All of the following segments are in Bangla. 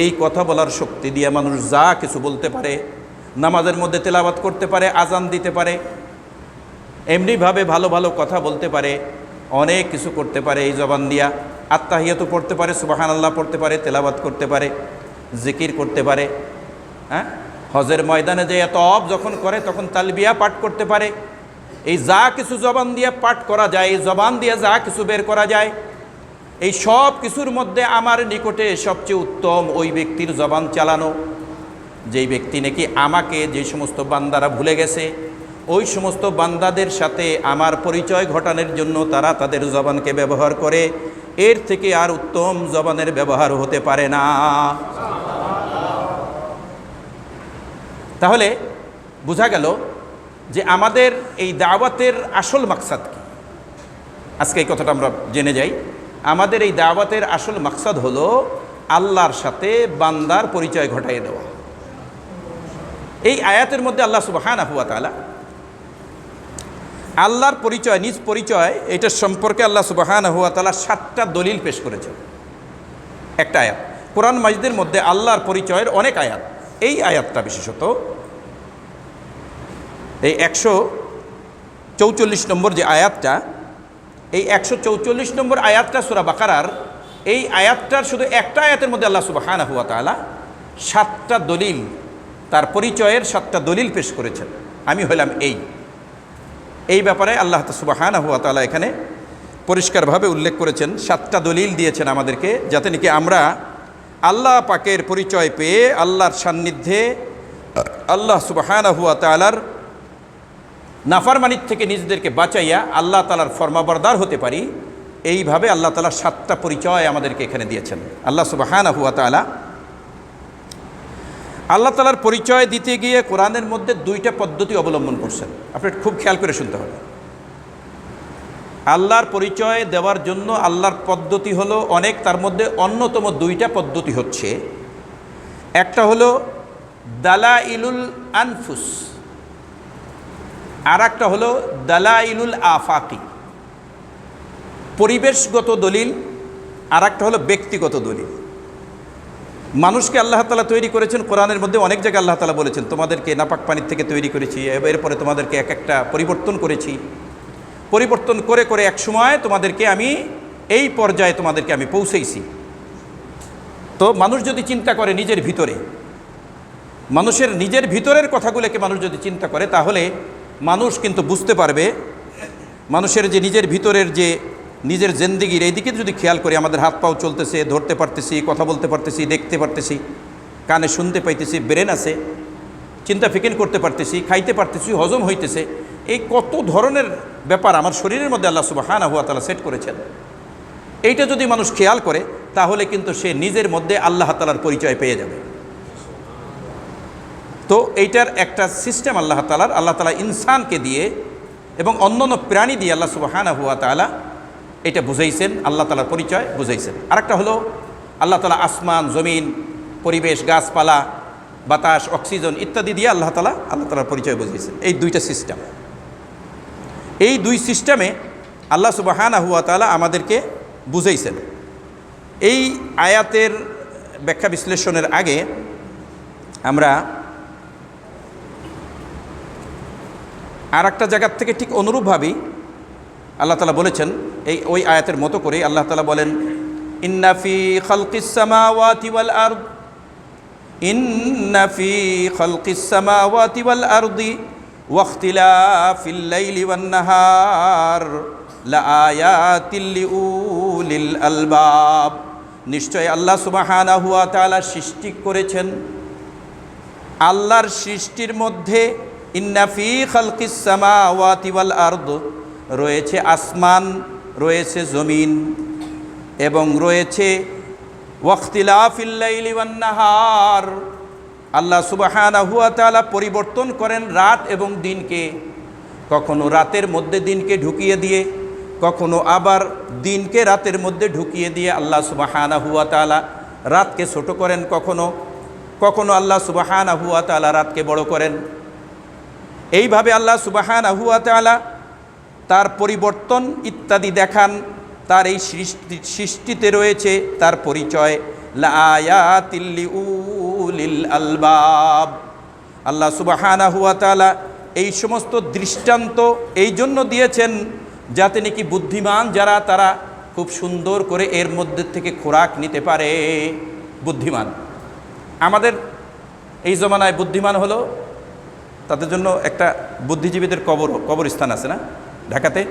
এই কথা বলার শক্তি দিয়ে মানুষ যা কিছু বলতে পারে, নামাজের মধ্যে তেলাবাত করতে পারে, আজান দিতে পারে, এমনিভাবে ভালো ভালো কথা বলতে পারে, অনেক কিছু করতে পারে এই জবান দিয়া আত্মাহিয়াত পড়তে পারে সুবাহান আল্লাহ পড়তে পারে তেলাবাত করতে পারে, জিকির করতে পারে হ্যাঁ? হজের ময়দানে যে এত অব যখন করে, তখন তালবিয়া পাঠ করতে পারে। এই যা কিছু জবান দিয়ে পাঠ করা যায়, এই জবান দিয়ে যা কিছু বের করা যায় এই সব কিছুর মধ্যে আমার নিকটে সবচেয়ে উত্তম ওই ব্যক্তির জবান চালানো। যেই ব্যক্তি নাকি আমাকে যে সমস্ত বান্দারা ভুলে গেছে, ওই সমস্ত বান্দাদের সাথে আমার পরিচয় ঘটানোর জন্য তারা তাদের জবানকে ব্যবহার করে, এর থেকে আর উত্তম জবানের ব্যবহার হতে পারে না। তাহলে বোঝা গেল যে আমাদের এই দাওয়াতের আসল মাকসাদ কি। আজকে এই কথাটা আমরা জেনে যাই। আমাদের এই দাওয়াতের আসল মাকসাদ হলো আল্লাহর সাথে বান্দার পরিচয় ঘটাইয়ে দেওয়া। এই আয়াতের মধ্যে আল্লাহ সুবাহান আহুয়া তালা আল্লাহর পরিচয়, নিজ পরিচয়, এটার সম্পর্কে আল্লাহ সুবাহান আহুয়া তালা সাতটা দলিল পেশ করেছেন। একটা আয়াত, কোরআন মাজিদের মধ্যে আল্লাহর পরিচয়ের অনেক আয়াত। এই আয়াতটা বিশেষত এই একশো চৌচল্লিশ নম্বর যে আয়াতটা এই একশো চৌচল্লিশ নম্বর আয়াতটা সুরা বাকারার, এই আয়াতটার শুধু একটা আয়াতের মধ্যে আল্লাহ সুবাহান হুয়া তালা সাতটা দলিল, তার পরিচয়ের সাতটা দলিল পেশ করেছেন। আমি হলাম এই। এই ব্যাপারে আল্লাহ সুবাহান হুয়া তালা এখানে পরিষ্কারভাবে উল্লেখ করেছেন, সাতটা দলিল দিয়েছেন আমাদেরকে, যাতে নাকি আমরা আল্লাহ পাকের পরিচয় পেয়ে আল্লাহর সান্নিধ্যে আল্লাহ সুবাহান হুয়া তালার নাফারমানির থেকে নিজেদেরকে বাঁচাইয়া আল্লাহ তালার ফর্মাবরদার হতে পারি, এইভাবে আল্লাহ তালার সাতটা পরিচয় আমাদেরকে এখানে দিয়েছেন। আল্লাহ সুবাহান হুয়া তালা আল্লাহ তালার পরিচয় দিতে গিয়ে কোরআনের মধ্যে দুইটা পদ্ধতি অবলম্বন করছেন। আপনি খুব খেয়াল করে শুনতে হবে। আল্লাহর পরিচয় দেওয়ার জন্য আল্লাহর পদ্ধতি হলো অনেক, তার মধ্যে অন্যতম দুইটা পদ্ধতি হচ্ছে। একটা হলো দালা ইলুল আনফুস। আর একটা হলো দালাইলুল আফাকি। পরিবেশগত দলিল আর একটা হলো ব্যক্তিগত দলিল। মানুষকে আল্লাহ তালা তৈরি করেছেন, কোরআনের মধ্যে অনেক জায়গায় আল্লাহ তালা বলেছেন, তোমাদেরকে নাপাক পানির থেকে তৈরি করেছি, এরপরে তোমাদেরকে এক একটা পরিবর্তন করেছি। পরিবর্তন করে করে এক সময় তোমাদেরকে আমি এই পর্যায়ে তোমাদেরকে আমি পৌঁছেইছি। তো মানুষ যদি চিন্তা করে নিজের ভিতরে, মানুষের নিজের ভিতরের কথাগুলোকে মানুষ যদি চিন্তা করে, তাহলে মানুষ কিন্তু বুঝতে পারবে, মানুষের যে নিজের ভিতরের যে নিজের জেন্দিগির, এই দিকে যদি খেয়াল করি, আমাদের হাত পাও চলতেছে, ধরতে পারতেছি, কথা বলতে পারতেছি, দেখতে পারতেছি, কানে শুনতে পাইতেছি, ব্রেন আছে, চিন্তা ফিকিন করতে পারতেছি, খাইতে পারতেছি, হজম হইতেছে, এই কত ধরনের ব্যাপার আমার শরীরের মধ্যে আল্লাহ সুবাহানা হুয়া তালা সেট করেছেন। এইটা যদি মানুষ খেয়াল করে, তাহলে কিন্তু সে নিজের মধ্যে আল্লাহ তালার পরিচয় পেয়ে যাবে। তো এইটার একটা সিস্টেম আল্লাহ তালার আল্লাহ তালা ইনসানকে দিয়ে এবং অন্যান্য প্রাণী দিয়ে আল্লাহ সুবাহানা হুয়া তালা এটা বুঝাইছেন, আল্লাহ তালার পরিচয় বুঝাইছেন। আরেকটা হলো আল্লাহ তালা আসমান, জমিন, পরিবেশ, গাছপালা, বাতাস, অক্সিজেন ইত্যাদি দিয়ে আল্লাহ তালা আল্লাহ তালার পরিচয় বুঝিয়েছেন এই দুইটা সিস্টেম এই দুই সিস্টেমে আল্লাহ সুবাহানা হুয়া তালা আমাদেরকে বুঝাইছেন। এই আয়াতের ব্যাখ্যা বিশ্লেষণের আগে আমরা আর একটা জায়গার থেকে ঠিক অনুরূপভাবেই আল্লাহ তালা বলেছেন, এই ওই আয়াতের মতো করে আল্লাহ তালা বলেন ইন্নাফি খালকিসামাওয়াতি ওয়াল আরদ ইন্নাফি খালকিসামাওয়াতি ওয়াল আরদি, ওয়াখতিলাফিল লাইলি ওয়ান নাহার, লাআয়াতিল লিউলিল আলবাব। নিশ্চয় আল্লাহ সুবহানাহু ওয়া তাআলা সৃষ্টি করেছেন। আল্লাহর সৃষ্টির মধ্যে ইন্নাফি খালকিস সামাওয়াতি ওয়াল আরদ, রয়েছে আসমান, রয়েছে জমিন এবং রয়েছে নাহার। আল্লাহ তাআলা পরিবর্তন করেন রাত এবং দিনকে, কখনো রাতের মধ্যে দিনকে ঢুকিয়ে দিয়ে, কখনো আবার দিনকে রাতের মধ্যে ঢুকিয়ে দিয়ে আল্লাহ সুবহানাহু ওয়া তাআলা রাতকে ছোট করেন কখনো কখনো আল্লাহ সুবাহান আহুয়া তালা রাতকে বড় করেন। এইভাবে আল্লাহ সুবাহান আহুয়া তালা তার পরিবর্তন ইত্যাদি দেখান, তার এই সৃষ্টি, সৃষ্টিতে রয়েছে তার পরিচয়। আলবাব। আল্লাহ সুবহানাহু ওয়া এই সমস্ত দৃষ্টান্ত এই জন্য দিয়েছেন যাতে নাকি বুদ্ধিমান যারা, তারা খুব সুন্দর করে এর মধ্যে থেকে খোরাক নিতে পারে। বুদ্ধিমান। আমাদের এই জমানায় বুদ্ধিমান হলো তাদের জন্য একটা বুদ্ধিজীবীদের কবর, কবরস্থান আছে না? ঢাকাতে?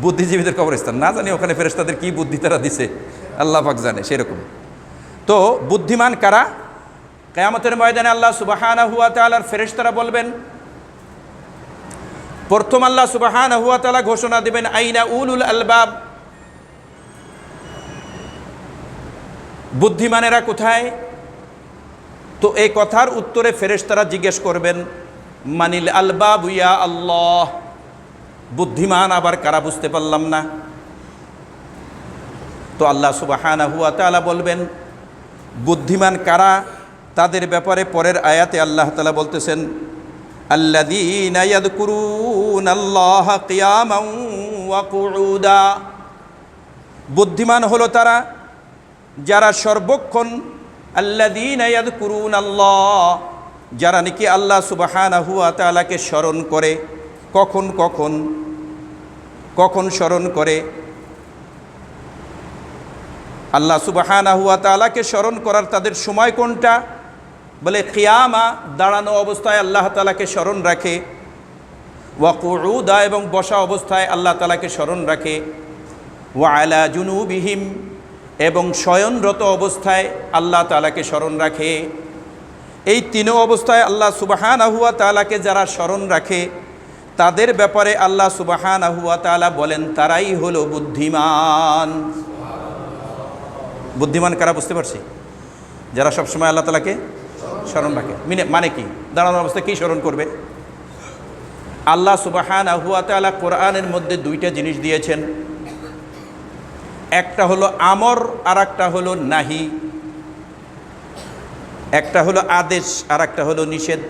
বুদ্ধিজীবীদের কবরস্থান। না জানি ওখানে ফেরেশতাদের কি বুদ্ধি তারা দিছে। আল্লাহ পাক জানে, সেরকম। তো বুদ্ধিমান কারা? কেয়ামতের ময়দানে আল্লাহ সুবাহানা হুয়া তালার ফেরেশতারা বলবেন, প্রথম আল্লাহ সুবাহানা হুয়া তালা ঘোষণা দেবেন, আইনা উল উল আলবাব। বুদ্ধিমানেরা কোথায়? তো এই কথার উত্তরে ফেরেশতারা জিজ্ঞেস করবেন, মানিল আলবা ইয়া আল্লাহ? বুদ্ধিমান আবার কারা বুঝতে পারলাম না। তো আল্লাহ সুবাহানা বলবেন, বুদ্ধিমান কারা? তাদের ব্যাপারে পরের আয়াতে আল্লাহ তালা বলতেছেন আল্লাহ বুদ্ধিমান হলো তারা যারা সর্বক্ষণ আল্লাহ যারা নাকি আল্লাহ সুবহানাহু ওয়া তাআলাকে স্মরণ করে, কখন কখন কখন স্মরণ করে? আল্লাহ সুবাহানা হুয়া তালাকে স্মরণ করার তাদের সময় কোনটা? বলে খিয়ামা দাঁড়ানো অবস্থায় আল্লাহ তালাকে স্মরণ রাখে। ওয়াকুদা এবং বসা অবস্থায় আল্লাহ তালাকে স্মরণ রাখে। ওয়ালা জুনুবিহিম এবং শয়নরত অবস্থায় আল্লাহ তালাকে স্মরণ রাখে। এই তিনও অবস্থায় আল্লাহ সুবাহান আহুয়া তালাকে যারা স্মরণ রাখে, তাদের ব্যাপারে আল্লাহ সুবাহান আহুয়া তালা বলেন, তারাই হলো বুদ্ধিমান। বুদ্ধিমান কারা বুঝতে পারছি? যারা সবসময় আল্লাহ তালাকে স্মরণ রাখে। মিনে মানে কি? দাঁড়ানোর অবস্থায় কী স্মরণ করবে? আল্লাহ সুবাহান আহুয়া তালা কোরআনের মধ্যে দুইটা জিনিস দিয়েছেন। একটা হলো আমর আর একটা হলো নাহি। একটা হলো আদেশ আর একটা হলো নিষেধ।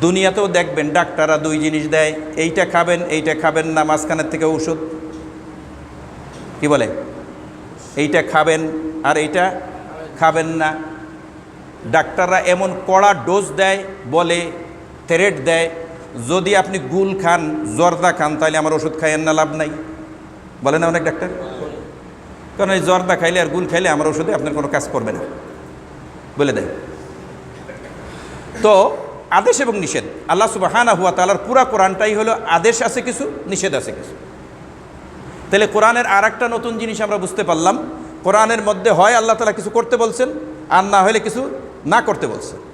দুনিয়াতেও দেখবেন ডাক্তাররা দুই জিনিস দেয়, এইটা খাবেন এইটা খাবেন না, মাঝখানের থেকে ওষুধ। কি বলে? এইটা খাবেন আর এইটা খাবেন না। ডাক্তাররা এমন কড়া ডোজ দেয়, বলে থেরেট দেয়, যদি আপনি গুল খান, জর্দা খান, তাহলে আমার ওষুধ খাইয়েন না, লাভ নাই। বলে না অনেক ডাক্তার? কারণ এই জর্দা খাইলে আর গুল খাইলে আমার ওষুধে আপনার কোনো কাজ করবে না। বলে দেয়। তো আদেশ এবং নিষেধ। আল্লাহ সুবাহানা হুয়া তালার পুরা কোরআনটাই হলো আদেশ আছে কিছু, নিষেধ আছে কিছু। তাহলে কোরআনের আর একটা নতুন জিনিস আমরা বুঝতে পারলাম। কোরআনের মধ্যে হয় আল্লাহ তালা কিছু করতে বলছেন, আর না হলে কিছু না করতে বলছেন।